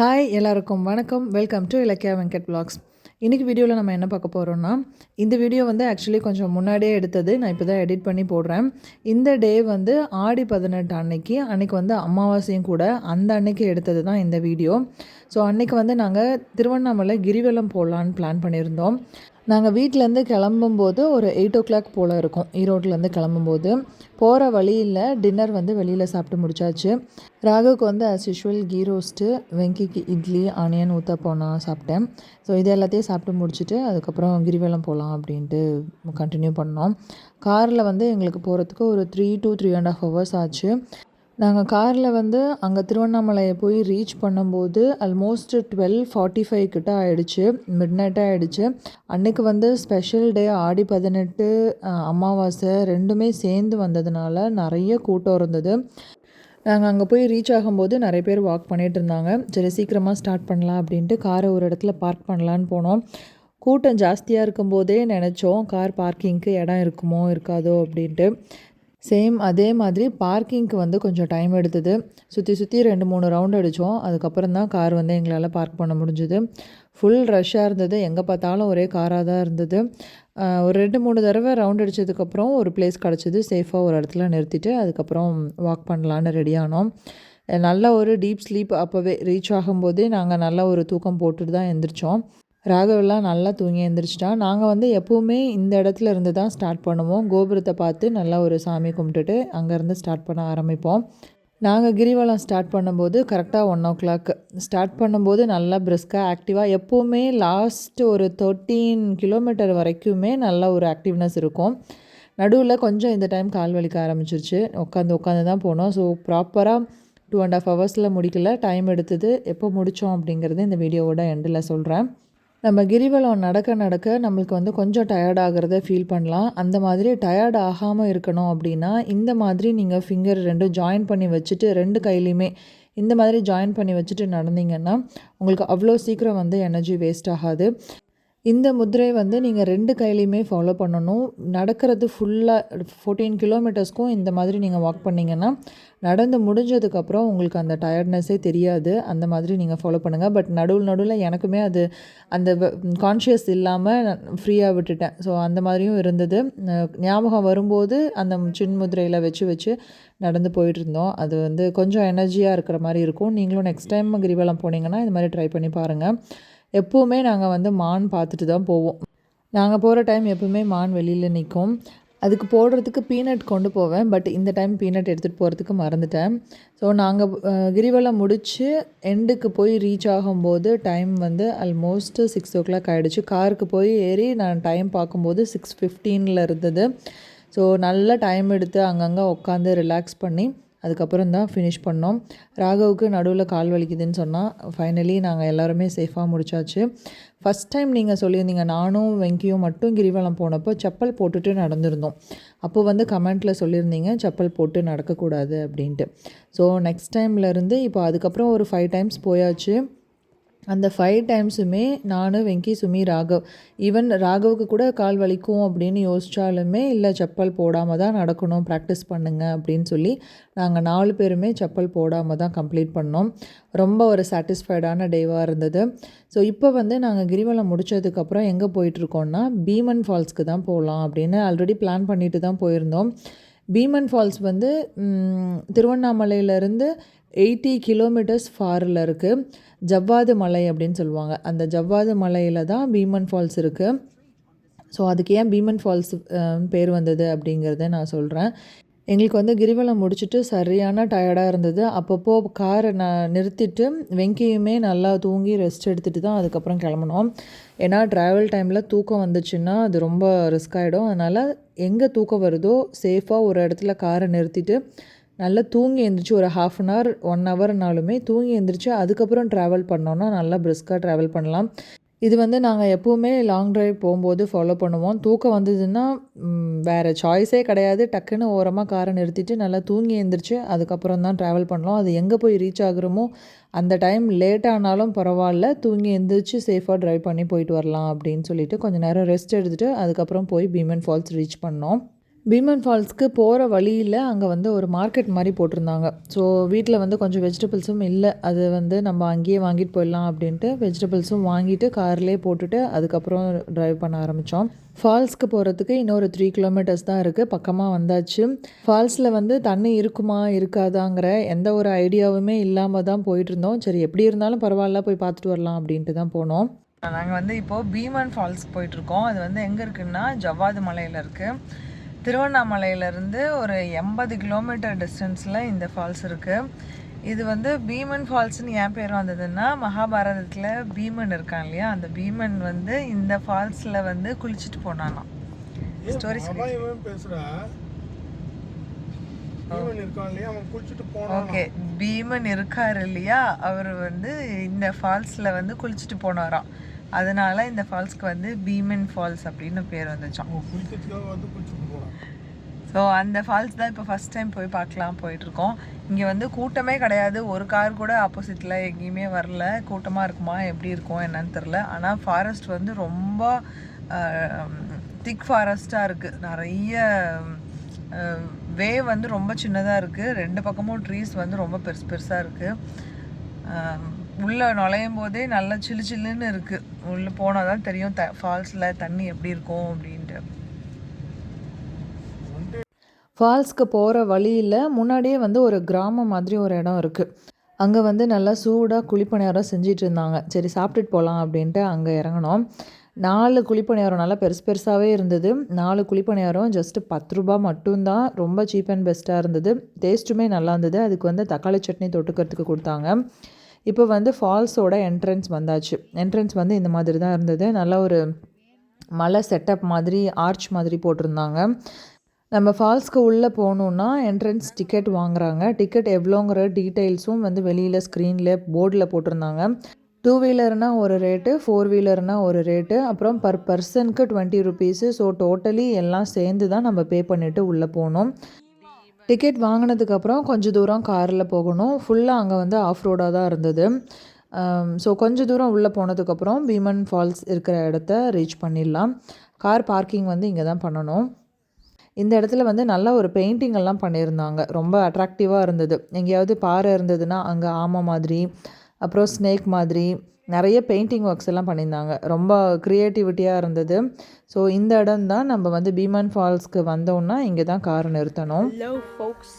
Hi எல்லாருக்கும் வணக்கம். Welcome to Ilakkiya Venkat vlogs இன்றைக்கி வீடியோவில் நம்ம என்ன பார்க்க போகிறோம்னா இந்த வீடியோ வந்து ஆக்சுவலி கொஞ்சம் முன்னாடியே எடுத்தது. நான் இப்போ தான் எடிட் பண்ணி போடுறேன். இந்த டே வந்து ஆடி பதினெட்டு அன்னைக்கு அன்றைக்கி வந்து அமாவாசையும் கூட அந்த அன்னைக்கு எடுத்தது தான் இந்த வீடியோ. ஸோ அன்றைக்கி வந்து நாங்கள் திருவண்ணாமலை கிரிவலம் போடலான்னு பிளான் பண்ணியிருந்தோம். நாங்கள் வீட்டிலேருந்து கிளம்பும்போது ஒரு எயிட் ஓ கிளாக் போல் இருக்கும். ஈரோட்லேருந்து கிளம்பும்போது. போகிற வழியில் டின்னர் வந்து வெளியில் சாப்பிட்டு முடிச்சாச்சு. ராகுக்கு வந்து ஆஸ் யூஷுவல் கீ ரோஸ்ட்டு வெங்கிக்கு இட்லி ஆனியன் ஊத்தப்பம் சாப்பிட்டேன். ஸோ இது எல்லாத்தையும் சாப்பிட்டு முடிச்சுட்டு அதுக்கப்புறம் கிரிவலம் போகலாம் அப்படின்ட்டு கண்டினியூ பண்ணோம். காரில் வந்து எங்களுக்கு போகிறதுக்கு ஒரு three two three and half hours ஆச்சு. நாங்கள் காரில் வந்து அங்கே திருவண்ணாமலையை போய் ரீச் பண்ணும்போது ஆல்மோஸ்ட் டுவெல் ஃபார்ட்டி ஃபைவ் கிட்ட ஆகிடுச்சு மிட் நைட்டாக ஆகிடுச்சு அன்றைக்கு வந்து ஸ்பெஷல் டே ஆடி பதினெட்டு அமாவாசை ரெண்டுமே சேர்ந்து வந்ததுனால நிறைய கூட்டம் இருந்தது. நாங்கள் அங்கே போய் ரீச் ஆகும்போது நிறைய பேர் வாக் பண்ணிகிட்டு இருந்தாங்க. சரி சீக்கிரமாக ஸ்டார்ட் பண்ணலாம் அப்படின்ட்டு காரை ஒரு இடத்துல பார்க் பண்ணலான்னு போனோம். கூட்டம் ஜாஸ்தியாக இருக்கும்போதே நினச்சோம் கார் பார்க்கிங்க்கு இடம் இருக்குமோ இருக்காதோ அப்படின்ட்டு. சேம் அதே மாதிரி பார்க்கிங்க்கு வந்து கொஞ்சம் டைம் எடுத்தது. சுற்றி சுற்றி ரெண்டு மூணு ரவுண்ட் அடித்தோம் அதுக்கப்புறம் தான் கார் வந்து எங்களால் பார்க் பண்ண முடிஞ்சுது. ஃபுல் ரஷ்ஷாக இருந்தது. எங்கே பார்த்தாலும் ஒரே காராக தான் இருந்தது. ஒரு ரெண்டு மூணு தடவை ரவுண்ட் அடித்ததுக்கப்புறம் ஒரு பிளேஸ் கிடச்சிது. சேஃபாக ஒரு இடத்துல நிறுத்திட்டு அதுக்கப்புறம் வாக் பண்ணலான்னு ரெடி ஆனோம். நல்ல ஒரு டீப் ஸ்லீப் அப்போவே ரீச் ஆகும்போதே நாங்கள் நல்ல ஒரு தூக்கம் போட்டுட்டு தான் எழுந்திரிச்சோம் ராகவெல்லாம் நல்லா தூங்கி எழுந்திரிச்சிட்டான் நாங்கள் வந்து எப்போவுமே இந்த இடத்துல இருந்து தான் ஸ்டார்ட் பண்ணுவோம். கோபுரத்தை பார்த்து நல்லா ஒரு சாமி கும்பிட்டுட்டு அங்கேருந்து ஸ்டார்ட் பண்ண ஆரம்பிப்போம். நாங்கள் கிரிவலம் ஸ்டார்ட் பண்ணும்போது கரெக்டாக ஒன் ஓ கிளாக் ஸ்டார்ட் பண்ணும்போது நல்லா பிரிஸ்காக ஆக்டிவாக எப்போவுமே லாஸ்ட் ஒரு தேர்ட்டீன் கிலோமீட்டர் வரைக்குமே நல்ல ஒரு ஆக்டிவ்னஸ் இருக்கும். நடுவில் கொஞ்சம் இந்த டைம் கால் வலிக்க ஆரம்பிச்சிருச்சு. உட்காந்து உட்காந்து தான் போனோம். ஸோ ப்ராப்பராக டூ அண்ட் ஆஃப் ஹவர்ஸில் முடிக்கல. டைம் எடுத்தது எப்போ முடித்தோம் அப்படிங்கிறது இந்த வீடியோவோட எண்டில் சொல்கிறேன் நம்ம கிரிவலம் நடக்க நடக்க நம்மளுக்கு வந்து கொஞ்சம் டயர்ட் ஆகிறத ஃபீல் பண்ணலாம். அந்த மாதிரி டயர்ட் ஆகாமல் இருக்கணும் அப்படின்னா இந்த மாதிரி நீங்கள் ஃபிங்கர் ரெண்டும் ஜாயின் பண்ணி வச்சுட்டு ரெண்டு கையிலையுமே இந்த மாதிரி ஜாயின் பண்ணி வச்சுட்டு நடந்தீங்கன்னா உங்களுக்கு அவ்வளோ சீக்கிரம் வந்து எனர்ஜி வேஸ்ட் ஆகாது. இந்த முத்திரை வந்து நீங்கள் ரெண்டு கையிலையுமே ஃபாலோ பண்ணணும். நடக்கிறது ஃபுல்லாக ஃபோர்டீன் கிலோமீட்டர்ஸ்க்கும் இந்த மாதிரி நீங்கள் வாக் பண்ணிங்கன்னா நடந்து முடிஞ்சதுக்கப்புறம் உங்களுக்கு அந்த டயர்ட்னஸே தெரியாது. அந்த மாதிரி நீங்கள் ஃபாலோ பண்ணுங்கள் பட் நடுவில் நடுவில் எனக்குமே அது அந்த கான்ஷியஸ் இல்லாமல் ஃப்ரீயாக விட்டுட்டேன். ஸோ அந்த மாதிரியும் இருந்தது. ஞாபகம் வரும்போது அந்த சின் முதிரையில் வச்சு வச்சு நடந்து போயிட்டு இருந்தோம். அது வந்து கொஞ்சம் எனர்ஜியாக இருக்கிற மாதிரி இருக்கும். நீங்களும் நெக்ஸ்ட் டைம் கிரிவலம் போனீங்கன்னா இது மாதிரி ட்ரை பண்ணி பாருங்கள் எப்போவுமே நாங்கள் வந்து மான் பார்த்துட்டு தான் போவோம். நாங்கள் போகிற டைம் எப்பவுமே மான் வெளியில் நிற்கும் அதுக்கு போடுறதுக்கு பீனட் கொண்டு போவேன். பட் இந்த டைம் பீனட் எடுத்துகிட்டு போகிறதுக்கு மறந்துட்டேன். ஸோ நாங்கள் கிரிவலம் முடித்து எண்டுக்கு போய் ரீச் ஆகும்போது டைம் வந்து ஆல்மோஸ்ட் சிக்ஸ் ஓ கிளாக் ஆகிடுச்சு காருக்கு போய் ஏறி நான் டைம் பார்க்கும்போது சிக்ஸ் ஃபிஃப்டீனில் இருந்தது. ஸோ நல்ல டைம் எடுத்து அங்கங்கே உட்காந்து ரிலாக்ஸ் பண்ணி அதுக்கப்புறம் தான் ஃபினிஷ் பண்ணோம். ராகவுக்கு நடுவில் கால் வலிக்குதுன்னு சொன்னால் ஃபைனலி நாங்கள் எல்லாருமே சேஃபாக முடிச்சாச்சு. ஃபஸ்ட் டைம் நீங்கள் சொல்லியிருந்தீங்க நானும் வெங்கியும் மட்டும் கிரிவலம் போனப்போ செப்பல் போட்டுட்டு நடந்திருந்தோம். அப்போ வந்து கமெண்ட்டில் சொல்லியிருந்தீங்க செப்பல் போட்டு நடக்கக்கூடாது அப்படின்ட்டு. ஸோ நெக்ஸ்ட் டைம்லேருந்து இப்போ அதுக்கப்புறம் ஒரு ஃபைவ் டைம்ஸ் போயாச்சு. அந்த ஃபைவ் டைம்ஸுமே நான் வெங்கி சுமி ராகவ். ஈவன் ராகவுக்கு கூட கால் வலிக்கும் அப்படின்னு யோசித்தாலுமே இல்லை செப்பல் போடாமல் தான் நடக்கணும் ப்ராக்டிஸ் பண்ணுங்க அப்படின்னு சொல்லி நாங்கள் நாலு பேருமே செப்பல் போடாமல் தான் கம்ப்ளீட் பண்ணோம். ரொம்ப ஒரு சாட்டிஸ்ஃபைடான டேவாக இருந்தது. ஸோ இப்போ வந்து நாங்கள் கிரிவலம் முடிச்சதுக்கப்புறம் எங்கே போயிட்டுருக்கோன்னா பீமன் ஃபால்ஸ்க்கு தான் போகலாம் அப்படின்னு ஆல்ரெடி பிளான் பண்ணிட்டு தான் போயிருந்தோம். பீமன் ஃபால்ஸ் வந்து திருவண்ணாமலையிலேருந்து எயிட்டி கிலோமீட்டர்ஸ் ஃபாரில் இருக்குது ஜவ்வாது மலை அப்படின்னு சொல்லுவாங்க. அந்த ஜவ்வாது மலையில் தான் பீமன் ஃபால்ஸ் இருக்குது ஸோ அதுக்கு ஏன் பீமன் ஃபால்ஸ் பேர் வந்தது அப்படிங்கிறத நான் சொல்கிறேன் எங்களுக்கு வந்து கிரிவலம் முடிச்சுட்டு சரியான டயர்டாக இருந்தது. அப்பப்போ காரை நான் நிறுத்திட்டு வெங்கியுமே நல்லா தூங்கி ரெஸ்ட் எடுத்துகிட்டு தான் அதுக்கப்புறம் கிளம்புனோம். ஏன்னா ட்ராவல் டைமில் தூக்கம் வந்துச்சுன்னா அது ரொம்ப ரிஸ்க் ஆகிடும் அதனால் எங்கே தூக்கம் வருதோ சேஃபாக ஒரு இடத்துல காரை நிறுத்திட்டு நல்லா தூங்கி எழுந்திரிச்சு ஒரு ஹாஃப் அன் ஹவர் ஒன் ஹவர்னாலுமே தூங்கி எழுந்திரிச்சு அதுக்கப்புறம் ட்ராவல் பண்ணோன்னா நல்லா பிரிஸ்காக ட்ராவல் பண்ணலாம். இது வந்து நாங்கள் எப்போவுமே லாங் ட்ரைவ் போகும்போது ஃபாலோ பண்ணுவோம். தூக்கம் வந்ததுன்னா வேறு சாய்ஸே கிடையாது. டக்குன்னு ஓரமாக காரை நிறுத்திட்டு நல்லா தூங்கி எழுந்திரிச்சு அதுக்கப்புறம் தான் ட்ராவல் பண்ணலாம். அது எங்கே போய் ரீச் ஆகுறோமோ அந்த டைம் லேட் ஆனாலும் பரவாயில்ல. தூங்கி எழுந்திரிச்சு சேஃபாக ட்ரைவ் பண்ணி போயிட்டு வரலாம் அப்படின்னு சொல்லிட்டு கொஞ்சம் நேரம் ரெஸ்ட் எடுத்துகிட்டு அதுக்கப்புறம் போய் பீமன் ஃபால்ஸ் ரீச் பண்ணோம். பீமன் ஃபால்ஸ்க்கு போகிற வழியில் அங்கே வந்து ஒரு மார்க்கெட் மாதிரி போட்டிருந்தாங்க. ஸோ வீட்டில் வந்து கொஞ்சம் வெஜிடபிள்ஸும் இல்லை. அது வந்து நம்ம அங்கேயே வாங்கிட்டு போயிடலாம் அப்படின்ட்டு வெஜிடபிள்ஸும் வாங்கிட்டு கார்லேயே போட்டுட்டு அதுக்கப்புறம் ட்ரைவ் பண்ண ஆரம்பித்தோம் ஃபால்ஸ்க்கு போகிறதுக்கு இன்னொரு த்ரீ கிலோமீட்டர்ஸ் தான் இருக்குது பக்கமாக வந்தாச்சு. ஃபால்ஸில் வந்து தண்ணி இருக்குமா இருக்காதாங்கிற எந்த ஒரு ஐடியாவுமே இல்லாமல் தான் போயிட்டுருந்தோம் சரி எப்படி இருந்தாலும் பரவாயில்ல போய் பார்த்துட்டு வரலாம் அப்படின்ட்டு தான் போனோம். நாங்கள் வந்து இப்போது பீமன் ஃபால்ஸ் போயிட்டுருக்கோம் அது வந்து எங்கே இருக்குன்னா ஜவ்வாது மலையில் இருக்குது திருவண்ணாமலையிலேருந்து ஒரு எண்பது கிலோமீட்டர் டிஸ்டன்ஸில் இந்த ஃபால்ஸ் இருக்குது இது வந்து பீமன் ஃபால்ஸ்னு ஏன் பேர் வந்ததுன்னா மகாபாரதத்தில் பீமன் இருக்கான் இல்லையா? அந்த பீமன் வந்து இந்த ஃபால்ஸில் வந்து குளிச்சுட்டு போனானாம். ஸ்டோரி போனான் ஓகே. பீமன் இருக்கார் இல்லையா? அவர் வந்து இந்த ஃபால்ஸில் வந்து குளிச்சுட்டு போனாராம். அதனால இந்த ஃபால்ஸ்க்கு வந்து பீமன் ஃபால்ஸ் அப்படின்னு பேர் வந்துச்சான் அவன் குளிக்கிறதுக்காக வந்து குளிச்சுட்டு போனான் ஸோ அந்த ஃபால்ஸ் தான் இப்போ ஃபஸ்ட் டைம் போய் பார்க்கலாம் போயிட்டுருக்கோம். இங்கே வந்து கூட்டமே கிடையாது. ஒரு கார் கூட ஆப்போசிட்டில் எங்கேயுமே வரல. கூட்டமாக இருக்குமா? எப்படி இருக்கும்? என்னன்னு தெரில ஆனால் ஃபாரஸ்ட் வந்து ரொம்ப திக் ஃபாரஸ்ட்டாக இருக்குது நிறைய வே வந்து ரொம்ப சின்னதாக இருக்குது ரெண்டு பக்கமும் ட்ரீஸ் வந்து ரொம்ப பெருசு பெருசாக இருக்குது உள்ளே நுழையும் போதே நல்லா சில்லு சில்லுன்னு இருக்குது உள்ளே போனால் தான் தெரியும் த ஃபால்ஸில் தண்ணி எப்படி இருக்கும் அப்படின்னு. ஃபால்ஸ்க்கு போகிற வழியில் முன்னாடியே வந்து ஒரு கிராமம் மாதிரி ஒரு இடம் இருக்குது அங்கே வந்து நல்லா சூடாக குழிப்பணியாரம் செஞ்சிட்டு இருந்தாங்க. சரி சாப்பிட்டுட்டு போகலாம் அப்படின்ட்டு அங்கே இறங்கினோம். நாலு குழிப்பணியாரம் நல்லா பெருசு பெருசாகவே இருந்தது. நாலு குழிப்பணியாரம் ஜஸ்ட்டு பத்து ரூபா மட்டும்தான். ரொம்ப சீப் அண்ட் பெஸ்ட்டாக இருந்தது. டேஸ்ட்டுமே நல்லா இருந்தது. அதுக்கு வந்து தக்காளி சட்னி தொட்டுக்கிறதுக்கு கொடுத்தாங்க. இப்போ வந்து ஃபால்ஸோட என்ட்ரன்ஸ் வந்தாச்சு. என்ட்ரன்ஸ் வந்து இந்த மாதிரி தான் இருந்தது. நல்லா ஒரு மலை செட்டப் மாதிரி ஆர்ச் மாதிரி போட்டிருந்தாங்க. நம்ம ஃபால்ஸ்க்கு உள்ளே போகணுன்னா என்ட்ரன்ஸ் டிக்கெட் வாங்குறாங்க. டிக்கெட் எவ்வளோங்கிற டீட்டெயில்ஸும் வந்து வெளியில் ஸ்க்ரீனில் போர்டில் போட்டிருந்தாங்க. டூ வீலர்னால் ஒரு ரேட்டு ஃபோர் வீலர்னால் ஒரு ரேட்டு அப்புறம் பர் பர்சனுக்கு டுவெண்ட்டி ருபீஸு ஸோ டோட்டலி எல்லாம் சேர்ந்து தான் நம்ம பே பண்ணிவிட்டு உள்ளே போகணும். டிக்கெட் வாங்கினதுக்கப்புறம் கொஞ்சம் தூரம் காரில் போகணும். ஃபுல்லாக அங்கே வந்து ஆஃப் ரோடாக தான் இருந்தது. Um, ஸோ கொஞ்சம் தூரம் உள்ளே போனதுக்கப்புறம் பீமன் ஃபால்ஸ் இருக்கிற இடத்த ரீச் பண்ணிடலாம். கார் பார்க்கிங் வந்து இங்கே தான் பண்ணணும். இந்த இடத்துல வந்து நல்ல ஒரு பெயிண்டிங் எல்லாம் பண்ணியிருந்தாங்க. ரொம்ப அட்ராக்டிவாக இருந்தது. எங்கேயாவது பாறை இருந்ததுன்னா அங்கே ஆமை மாதிரி அப்புறம் ஸ்னேக் மாதிரி நிறைய பெயிண்டிங் ஒர்க்ஸ் எல்லாம் பண்ணியிருந்தாங்க. ரொம்ப க்ரியேட்டிவிட்டியாக இருந்தது. ஸோ இந்த இடம் தான் நம்ம வந்து பீமன் ஃபால்ஸ்க்கு வந்தோம்னா இங்கே தான் கார் நிறுத்தணும். ஹலோ ஃபோக்ஸ்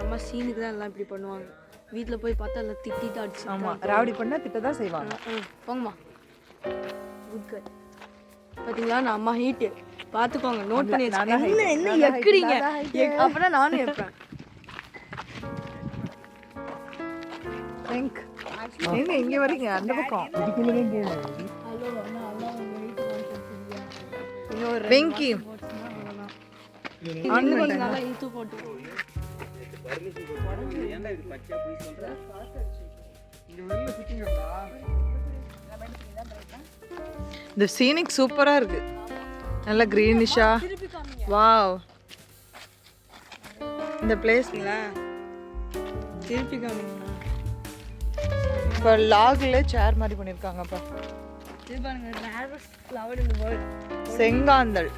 நம்ம சீனுக்கு தான் எல்லாம் இப்படி பண்ணுவாங்க. வீட்டில் போய் பார்த்தா எல்லாம் திட்டிட்டு அடிச்சு ஆமாம் ராவடி பண்ணால் திட்ட தான் செய்வாங்க போங்கம்மா. குட் கட் பார்த்தீங்களா நான் அம்மா ஹீட்டு பார்த்துக்கோங்க நோட் பண்ணி. என்ன நான் என்ன. எக்குறீங்க அப்பனா நானும் திங்க் எங்க இங்கே வரீங்க அந்த பக்கம். இன்னொரு வெங்கி போட்டு. இந்த சீனிக் சூப்பராக இருக்கு. நல்ல க்ரீனிஷா வாவ் இந்த பிளேஸ்ல திருப்பி காமிங்களா இப்போ லாகில் சேர் மாதிரி பண்ணியிருக்காங்கப்பா செங்காந்தள்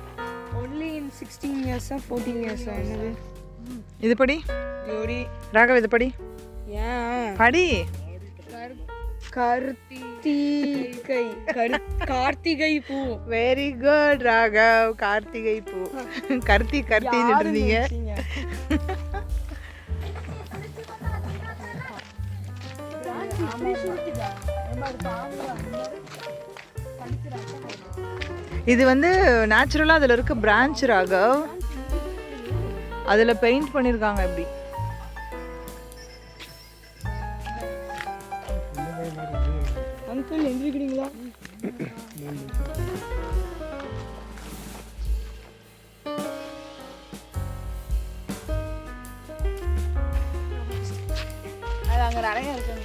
ஒன்லி இன் சிக்ஸ்டீன் இயர்ஸா ஃபோர்டீன் இயர்ஸா என்னது? இது படி ராகவ் இது படி படி. கார்த்திகை. கரு- கார்த்திகை பூ. Very good Raghav. கார்த்திகை பூ. கர்த்தி கர்த்தின்னு இருந்தீங்க. இது வந்து நேச்சுரலாக அதில் இருக்க பிரான்ச் ராகவ். அதில் பெயிண்ட் பண்ணியிருக்காங்க இப்படி. அங்கே நிறைய இருக்குங்க.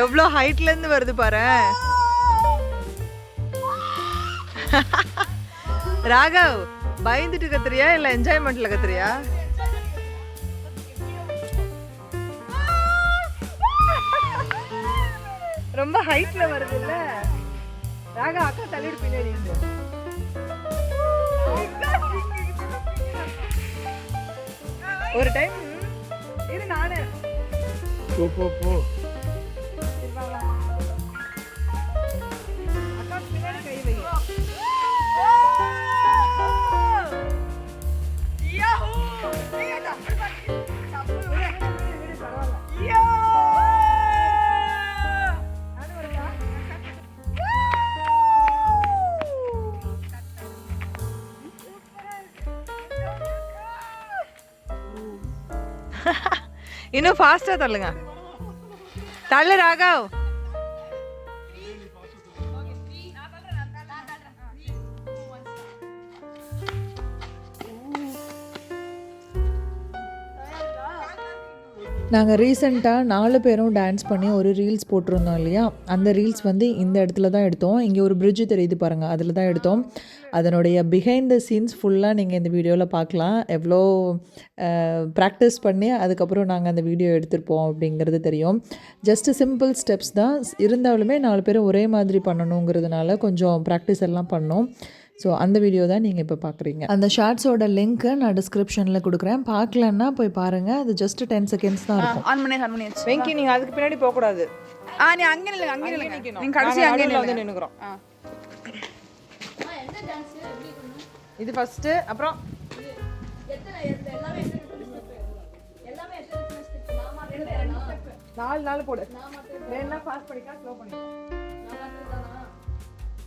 எவ்வளோ ஹைட்லேருந்து வருது பாரு. ராகவ் பயந்துட்டு கத்துறியா இல்லை என்ஜாய்மெண்ட்ல கத்துறியா? ரொம்ப ஹைட்ல வருது இல்ல? ராகா அக்கா தள்ளிட்டு பின்னாடி ஒரு டைம் இரு நானு. போ போ போ. இன்னும் ஃபாஸ்ட்டாக தள்ளுங்க. தள்ளு ராகவ். நாங்கள் ரீசெண்டாக நாலு பேரும் டான்ஸ் பண்ணி ஒரு ரீல்ஸ் போட்டிருந்தோம் இல்லையா? அந்த ரீல்ஸ் வந்து இந்த இடத்துல தான் எடுத்தோம். இங்கே ஒரு பிரிட்ஜு தெரியுது பாருங்கள் அதில் தான் எடுத்தோம். அதனுடைய பிஹைண்ட் த சீன்ஸ் ஃபுல்லாக நீங்கள் இந்த வீடியோவில் பார்க்கலாம். எவ்வளோ ப்ராக்டிஸ் பண்ணி அதுக்கப்புறம் நாங்கள் அந்த வீடியோ எடுத்திருப்போம் அப்படிங்கிறது தெரியும். ஜஸ்ட் சிம்பிள் ஸ்டெப்ஸ் தான். இருந்தாலுமே நாலு பேரும் ஒரே மாதிரி பண்ணணுங்கிறதுனால கொஞ்சம் ப்ராக்டிஸ் எல்லாம் பண்ணோம். ஸோ அந்த வீடியோ தான் நீங்கள் இப்போ பார்க்குறீங்க அந்த ஷார்ட்ஸோட லிங்க்கை நான் டிஸ்கிரிப்ஷனில் கொடுக்குறேன். பார்க்கலன்னா போய் பாருங்கள் அது ஜஸ்ட் டென் செகண்ட்ஸ் தான் இருக்கும். ஆன் பண்ணி ஆன் பண்ணியாச்சு வெங்கி நீங்கள் அதுக்கு பின்னாடி போகக்கூடாது. ஆ நீ அங்கே நில்லுங்க அங்கே நில்லுங்க. நீங்க கடைசி அங்கே வந்து நின்றுக்கிறோம் ஆ. இது ஃபஸ்ட்டு அப்புறம் நாலு நாள் போடு. வேணா ஃபாஸ்ட் பண்ணிக்கலாம் ஸ்லோ பண்ணிக்கலாம்.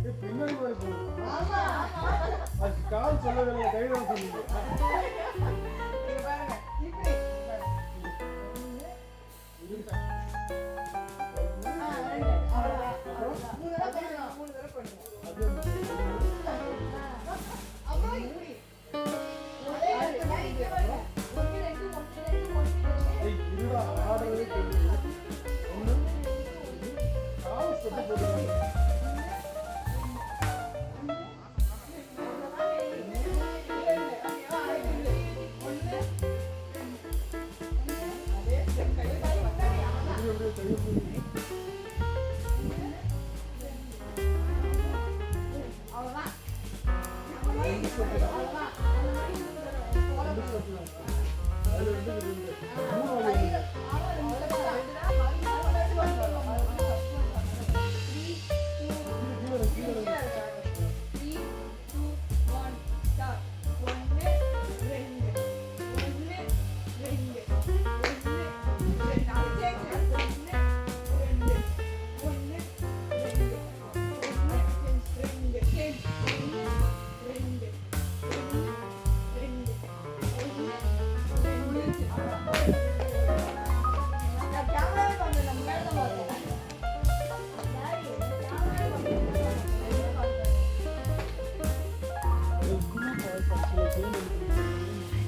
ஏய், பின்னாடி வர போகுது. அது கால் சொல்லவே இல்லை கையில் சொல்லுங்க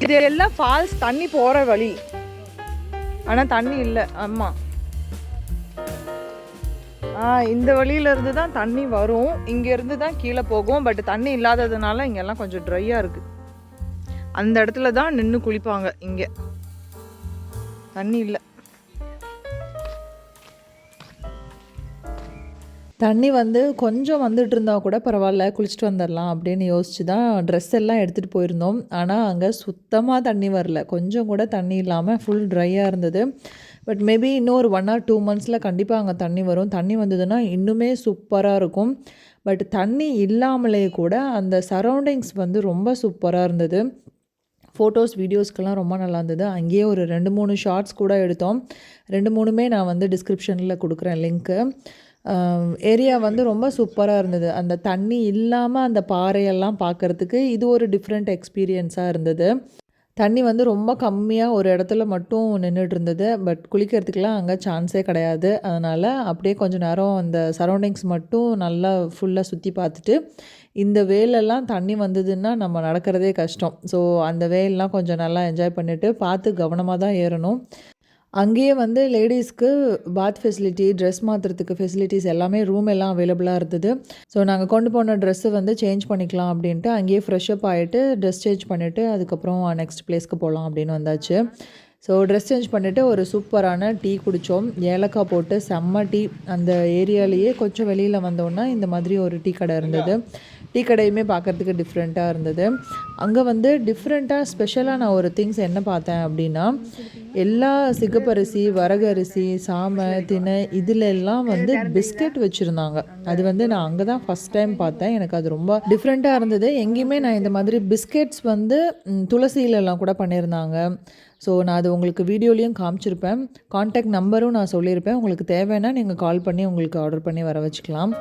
இது எல்லாம் ஃபால்ஸ் தண்ணி போகிற வழி. ஆனால் தண்ணி இல்லை. ஆமாம் ஆ இந்த வழியிலேருந்து தான் தண்ணி வரும். இங்கேருந்து தான் கீழே போகும். பட் தண்ணி இல்லாததுனால இங்கெல்லாம் கொஞ்சம் ட்ரையாக இருக்குது அந்த இடத்துல தான் நின்று குளிப்பாங்க. இங்கே. தண்ணி இல்லை. தண்ணி வந்து கொஞ்சம் வந்துட்டு இருந்தால் கூட பரவாயில்ல குளிச்சுட்டு வந்துடலாம் அப்படின்னு யோசிச்சு தான் ட்ரெஸ் எல்லாம் எடுத்துகிட்டு போயிருந்தோம். ஆனால் அங்கே சுத்தமாக தண்ணி வரல. கொஞ்சம் கூட தண்ணி இல்லாமல் ஃபுல் ட்ரையாக இருந்தது. பட் மேபி இன்னும் ஒரு ஒன் ஆர் டூ மந்த்ஸில் கண்டிப்பாக அங்கே தண்ணி வரும். தண்ணி வந்ததுன்னா இன்னுமே சூப்பராக இருக்கும். பட் தண்ணி இல்லாமலே கூட அந்த சரௌண்டிங்ஸ் வந்து ரொம்ப சூப்பராக இருந்தது. ஃபோட்டோஸ் வீடியோஸ்க்கெல்லாம் ரொம்ப நல்லா இருந்தது. அங்கேயே ஒரு ரெண்டு மூணு ஷார்ட்ஸ் கூட எடுத்தோம். ரெண்டு மூணுமே நான் வந்து டிஸ்கிரிப்ஷனில் கொடுக்குறேன் லிங்க்கு ஏரியா வந்து ரொம்ப சூப்பராக இருந்தது. அந்த தண்ணி இல்லாமல் அந்த பாறையெல்லாம் பார்க்குறதுக்கு இது ஒரு டிஃப்ரெண்ட் எக்ஸ்பீரியன்ஸாக இருந்தது. தண்ணி வந்து ரொம்ப கம்மியாக ஒரு இடத்துல மட்டும் நின்றுட்டு இருந்தது பட் குளிக்கிறதுக்கெலாம் அங்கே சான்ஸே கிடையாது. அதனால் அப்படியே கொஞ்சம் நேரம் அந்த சரௌண்டிங்ஸ் மட்டும் நல்லா ஃபுல்லாக சுற்றி பார்த்துட்டு இந்த வேலெல்லாம் தண்ணி வந்ததுன்னா நம்ம நடக்கிறதே கஷ்டம். ஸோ அந்த வேலெலாம் கொஞ்சம் நல்லா என்ஜாய் பண்ணிவிட்டு பார்த்து கவனமாக தான் ஏறணும். அங்கேயே வந்து லேடிஸ்க்கு பாத் ஃபெசிலிட்டி ட்ரெஸ் மாற்றுறதுக்கு ஃபெசிலிட்டிஸ் எல்லாமே ரூம் எல்லாம் அவைலபிளாக இருந்தது. ஸோ நாங்கள் கொண்டு போன ட்ரெஸ்ஸு வந்து சேஞ்ச் பண்ணிக்கலாம் அப்படின்ட்டு அங்கேயே ஃப்ரெஷ்அப் ஆகிட்டு ட்ரெஸ் சேஞ்ச் பண்ணிவிட்டு அதுக்கப்புறம் நெக்ஸ்ட் பிளேஸ்க்கு போகலாம் அப்படின்னு வந்தாச்சு. ஸோ ட்ரெஸ் சேஞ்ச் பண்ணிவிட்டு ஒரு சூப்பரான டீ குடித்தோம் ஏலக்காய் போட்டு செம்ம டீ. அந்த ஏரியாலேயே கொஞ்சம் வெளியில் வந்தோன்னா இந்த மாதிரி ஒரு டீ கடை இருந்தது. டீ கடையுமே பார்க்குறதுக்கு டிஃப்ரெண்ட்டாக இருந்தது. அங்கே வந்து டிஃப்ரெண்ட்டாக ஸ்பெஷலாக நான் ஒரு திங்ஸ் என்ன பார்த்தேன் அப்படின்னா எல்லா சிகப்பரிசி வரகரிசி சாமை தினை இதில் எல்லாம் வந்து பிஸ்கட் வச்சுருந்தாங்க. அது வந்து நான் அங்கே தான் ஃபஸ்ட் டைம் பார்த்தேன். எனக்கு அது ரொம்ப டிஃப்ரெண்ட்டாக இருந்தது. எங்கேயுமே நான் இந்த மாதிரி பிஸ்கெட்ஸ் வந்து துளசியிலெல்லாம் துளசியிலலாம் கூட பண்ணியிருந்தாங்க. ஸோ நான் அது உங்களுக்கு வீடியோலையும் காமிச்சிருப்பேன். காண்டாக்ட் நம்பரும் நான் சொல்லியிருப்பேன். உங்களுக்கு தேவைன்னா நீங்கள் கால் பண்ணி உங்களுக்கு ஆர்டர் பண்ணி வர வச்சுக்கலாம்.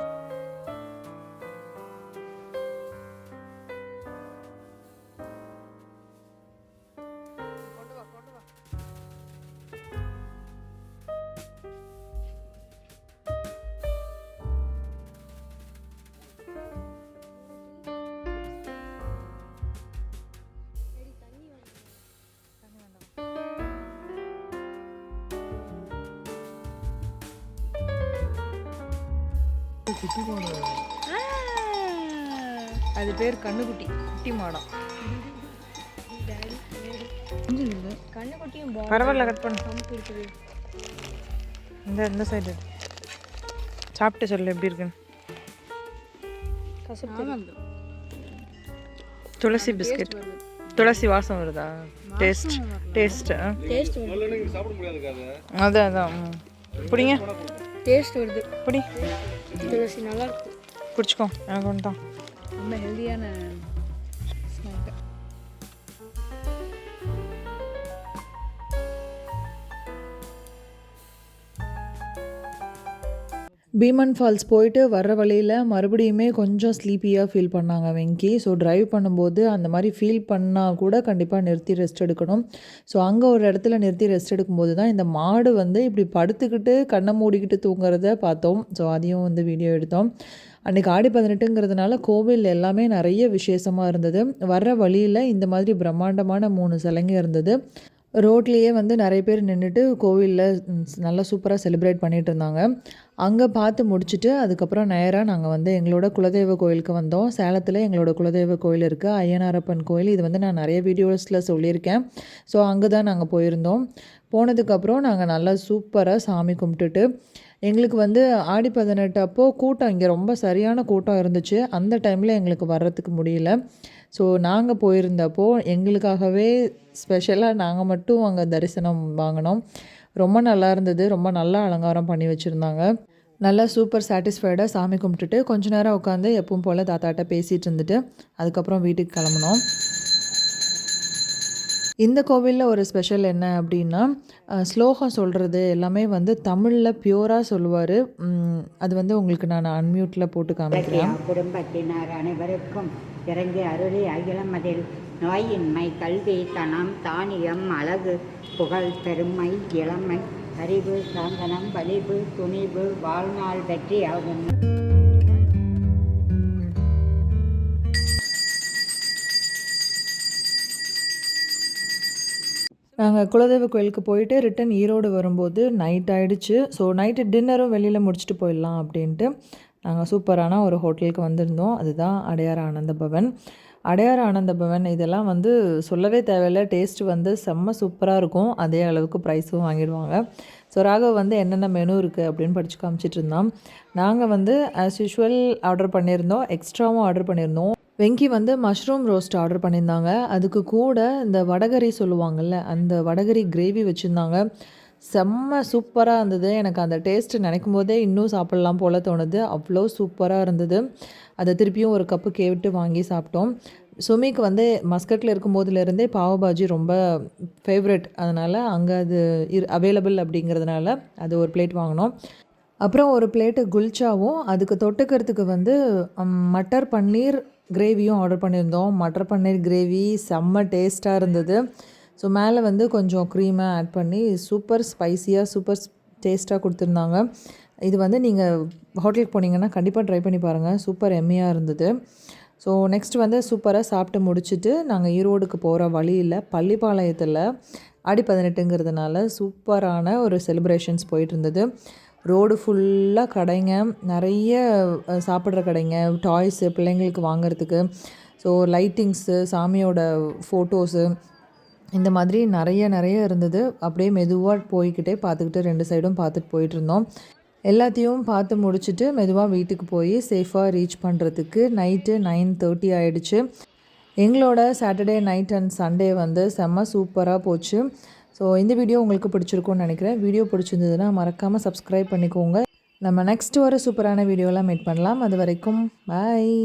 அது பேர் கண்ணுக்குட்டி குட்டி மாடம் கண்ணுக்குட்டியும் பரவாயில்ல கட் பண்ணு. இந்த இந்த சைடு சாப்பிட்டு சொல்லு எப்படி இருக்குன்னு. துளசி பிஸ்கட். துளசி வாசம் வருதா? டேஸ்ட் டேஸ்ட் அதான் அதான். பிடிங்க. டேஸ்ட் வருது. பிடி. துளசி நல்லா இருக்கு குடிச்சுக்கோ. எனக்கு ஒன்று தான் ரொம்ப ஹெல்தியான பீமன் ஃபால்ஸ் போயிட்டு வர்ற வழியில் மறுபடியுமே கொஞ்சம் ஸ்லீப்பியாக ஃபீல் பண்ணாங்க வெங்கி. ஸோ டிரைவ் பண்ணும்போது அந்த மாதிரி ஃபீல் பண்ணால் கூட கண்டிப்பாக நிறுத்தி ரெஸ்ட் எடுக்கணும். ஸோ அங்கே ஒரு இடத்துல நிறுத்தி ரெஸ்ட் எடுக்கும்போது தான் இந்த மாடு வந்து இப்படி படுத்துக்கிட்டு கண்ணை மூடிக்கிட்டு தூங்குறத பார்த்தோம். ஸோ அதையும் வந்து வீடியோ எடுத்தோம். அன்றைக்கி ஆடி பதினெட்டுங்கிறதுனால கோவில் எல்லாமே நிறைய விசேஷமாக இருந்தது. வர்ற வழியில் இந்த மாதிரி பிரம்மாண்டமான மூணு சிலைங்க இருந்தது. ரோட்லேயே வந்து நிறைய பேர் நின்றுட்டு கோவிலில் நல்லா சூப்பராக செலிப்ரேட் பண்ணிகிட்டு இருந்தாங்க. அங்கே பார்த்து முடிச்சுட்டு அதுக்கப்புறம் நேராக நாங்கள் வந்து எங்களோட குலதெய்வ கோயிலுக்கு வந்தோம். சேலத்தில் எங்களோட குலதெய்வ கோயில் இருக்குது ஐயனாரப்பன் கோயில். இது வந்து நான் நிறைய வீடியோஸில் சொல்லியிருக்கேன். ஸோ அங்கே தான் நாங்கள் போயிருந்தோம். போனதுக்கப்புறம் நாங்கள் நல்லா சூப்பராக சாமி கும்பிட்டுட்டு எங்களுக்கு வந்து ஆடி பதினெட்டு அப்போது கூட்டம் இங்கே ரொம்ப சரியான கூட்டம் இருந்துச்சு. அந்த டைமில் எங்களுக்கு வர்றதுக்கு முடியல. ஸோ நாங்கள் போயிருந்தப்போ எங்களுக்காகவே ஸ்பெஷலாக நாங்கள் மட்டும் அங்கே தரிசனம் வாங்கினோம். ரொம்ப நல்லா இருந்தது. ரொம்ப நல்லா அலங்காரம் பண்ணி வச்சுருந்தாங்க. நல்லா சூப்பர் சாட்டிஸ்ஃபைடாக சாமி கும்பிட்டுட்டு கொஞ்ச நேரம் உட்காந்து எப்பவும் போல் தாத்தாட்ட பேசிகிட்டு இருந்துட்டு அதுக்கப்புறம் வீட்டுக்கு கிளம்புனோம். இந்த கோவிலில் ஒரு ஸ்பெஷல் என்ன அப்படின்னா ஸ்லோகம் சொல்கிறது எல்லாமே வந்து தமிழில் பியூராக சொல்லுவார். அது வந்து உங்களுக்கு நான் அன்மியூட்டில் போட்டு காமிக்கிறேன். குடும்பத்தினர் அனைவருக்கும் இறங்கி அருளி அகிலமதில் நோயின்மை கல்வி தனம் தானியம் அழகு. புகழ் பெருமை இளமை அறிவு சாந்தனம் வலிவு துணிவு வாழ்நாள் வெற்றி ஆகும். நாங்கள் குலதெய்வ கோயிலுக்கு போயிட்டு ரிட்டன் ஈரோடு வரும்போது நைட் ஆயிடுச்சு. ஸோ நைட்டு டின்னரும் வெளியில் முடிச்சுட்டு போயிடலாம் அப்படின்ட்டு நாங்கள் சூப்பரான ஒரு ஹோட்டலுக்கு வந்திருந்தோம். அதுதான் அடையார் ஆனந்த பவன். அடையார் ஆனந்த பவன் இதெல்லாம் வந்து சொல்லவே தேவையில்ல. டேஸ்ட் வந்து செம்ம சூப்பராக இருக்கும். அதே அளவுக்கு ப்ரைஸும் வாங்கிடுவாங்க. ஸோ ராகவ் வந்து என்னென்ன மெனு இருக்குது அப்படின்னு படித்து காமிச்சிட்டு இருந்தான். நாங்கள் வந்து ஆஸ் யூஷுவல் ஆர்டர் பண்ணியிருந்தோம். எக்ஸ்ட்ராவும் ஆர்டர் பண்ணியிருந்தோம். வெங்கி வந்து மஷ்ரூம் ரோஸ்ட் ஆர்டர் பண்ணியிருந்தாங்க. அதுக்கு கூட இந்த வடகரி சொல்லுவாங்கள்ல அந்த வடகரி கிரேவி வச்சுருந்தாங்க. செம்ம சூப்பராக இருந்தது. எனக்கு அந்த டேஸ்ட்டு நினைக்கும் போதே இன்னும் சாப்பிட்லாம் போல் தோணுது. அவ்வளோ சூப்பராக இருந்தது. அதை திருப்பியும் ஒரு கப்பு கேவிட்டு வாங்கி சாப்பிட்டோம். சுமிக்கு வந்து மஸ்கட்டில் இருக்கும்போதுலேருந்தே பாவ் பாஜி ரொம்ப ஃபேவரட் அதனால் அங்கே அது இரு அவைலபிள் அப்படிங்கிறதுனால அது ஒரு பிளேட் வாங்கினோம். அப்புறம் ஒரு பிளேட்டு குல்ச்சாவும் அதுக்கு தொட்டுக்கிறதுக்கு வந்து மட்டர் பன்னீர் கிரேவியும் ஆர்டர் பண்ணியிருந்தோம். மட்டர் பன்னீர் கிரேவி செம்ம டேஸ்ட்டாக இருந்தது. ஸோ மேலே வந்து கொஞ்சம் க்ரீமை ஆட் பண்ணி சூப்பர் ஸ்பைசியாக சூப்பர் டேஸ்ட்டாக கொடுத்துருந்தாங்க. இது வந்து நீங்கள் ஹோட்டலுக்கு போனீங்கன்னா கண்டிப்பாக ட்ரை பண்ணி பாருங்கள் சூப்பர் எம்மியாக இருந்தது. ஸோ நெக்ஸ்ட் வந்து சூப்பராக சாப்பிட்டு முடிச்சுட்டு நாங்கள் ஈரோடுக்கு போகிற வழியில் பள்ளிப்பாளையத்தில் ஆடி பதினெட்டுங்கிறதுனால சூப்பரான ஒரு செலிப்ரேஷன்ஸ் போயிட்டு இருந்தது. ரோடு ஃபுல்லாக கடைங்க. நிறைய சாப்பிட்ற கடைங்க. டாய்ஸு பிள்ளைங்களுக்கு வாங்குறதுக்கு. ஸோ லைட்டிங்ஸு சாமியோட ஃபோட்டோஸு இந்த மாதிரி நிறைய நிறைய இருந்தது. அப்படியே மெதுவாக போய்க்கிட்டே பார்த்துக்கிட்டு ரெண்டு சைடும் பார்த்துட்டு போயிட்டுருந்தோம். எல்லாத்தையும் பார்த்து முடிச்சுட்டு மெதுவாக வீட்டுக்கு போய் சேஃபாக ரீச் பண்ணுறதுக்கு நைட்டு நைன் தேர்ட்டி ஆகிடுச்சு எங்களோட சாட்டர்டே நைட் அண்ட் சண்டே வந்து செம்ம சூப்பராக போச்சு. ஸோ இந்த வீடியோ உங்களுக்கு பிடிச்சிருக்கும்னு நினைக்கிறேன். வீடியோ பிடிச்சிருந்ததுன்னா மறக்காமல் சப்ஸ்கிரைப் பண்ணிக்கோங்க. நம்ம நெக்ஸ்ட் வர சூப்பரான வீடியோலாம் மீட் பண்ணலாம். அது வரைக்கும் பாய்